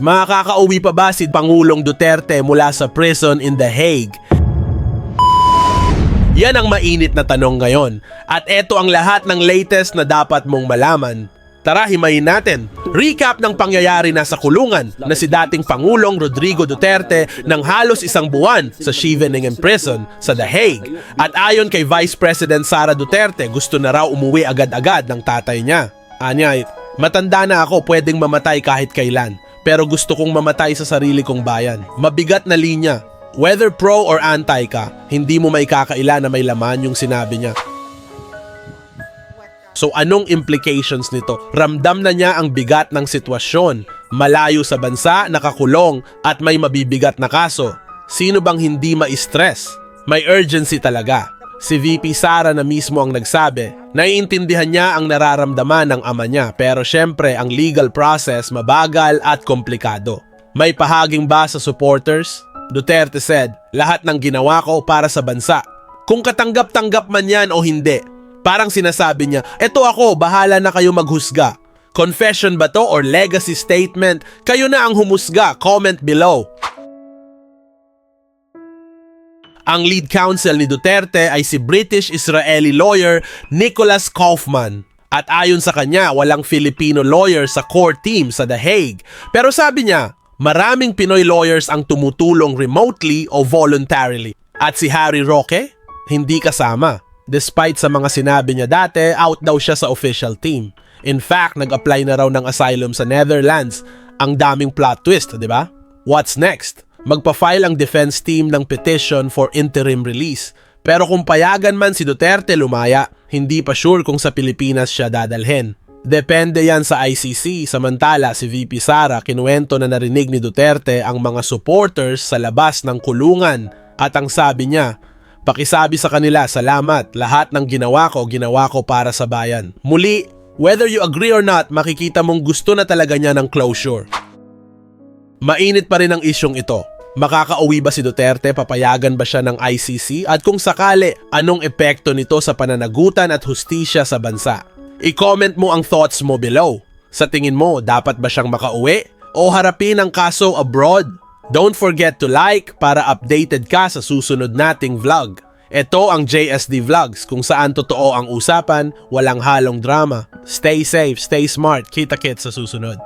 Makakauwi pa ba si Pangulong Duterte mula sa prison in The Hague? Yan ang mainit na tanong ngayon. At eto ang lahat ng latest na dapat mong malaman. Tara, himayin natin. Recap ng pangyayari na sa kulungan na si dating Pangulong Rodrigo Duterte ng halos isang buwan sa Scheveningen Prison sa The Hague. At ayon kay Vice President Sara Duterte, gusto na raw umuwi agad-agad ng tatay niya. Anya, matanda na ako, pwedeng mamatay kahit kailan. Pero gusto kong mamatay sa sarili kong bayan. Mabigat na linya. Whether pro or anti ka, hindi mo may kakaila na may laman yung sinabi niya. So anong implications nito? Ramdam na niya ang bigat ng sitwasyon. Malayo sa bansa, nakakulong, at may mabibigat na kaso. Sino bang hindi ma-stress? May urgency talaga. Si VP Sara na mismo ang nagsabi, naiintindihan niya ang nararamdaman ng ama niya pero syempre ang legal process mabagal at komplikado. May pahaging ba sa supporters? Duterte said, lahat ng ginawa ko para sa bansa. Kung katanggap-tanggap man yan o hindi, Parang sinasabi niya, eto ako, bahala na kayo maghusga. Confession ba to or legacy statement? Kayo na ang humusga. Comment below. Ang lead counsel ni Duterte ay si British-Israeli lawyer Nicholas Kaufman. At ayon sa kanya, walang Filipino lawyer sa core team sa The Hague. Pero sabi niya, maraming Pinoy lawyers ang tumutulong remotely o voluntarily. At si Harry Roque, hindi kasama. Despite sa mga sinabi niya dati, out daw siya sa official team. In fact, nag-apply na raw ng asylum sa Netherlands. Ang daming plot twist, di ba? What's next? Magpa-file ang defense team ng petition for interim release. Pero kung payagan man si Duterte lumaya, hindi pa sure kung sa Pilipinas siya dadalhin. Depende yan sa ICC. Samantala, si VP Sara kinuwento na narinig ni Duterte ang mga supporters sa labas ng kulungan. At ang sabi niya, Pakisabi sa kanila, salamat. Lahat ng ginawa ko, ginawa ko para sa bayan. Muli, whether you agree or not, makikita mong gusto na talaga niya ng closure. Mainit pa rin ang isyong ito. Makakauwi ba si Duterte? Papayagan ba siya ng ICC? At kung sakali, anong epekto nito sa pananagutan at hustisya sa bansa? I-comment mo ang thoughts mo below. Sa tingin mo, dapat ba siyang makauwi? O harapin ang kaso abroad? Don't forget to like para updated ka sa susunod nating vlog. Ito ang JSD Vlogs kung saan totoo ang usapan, walang halong drama. Stay safe, stay smart, kita kits sa susunod.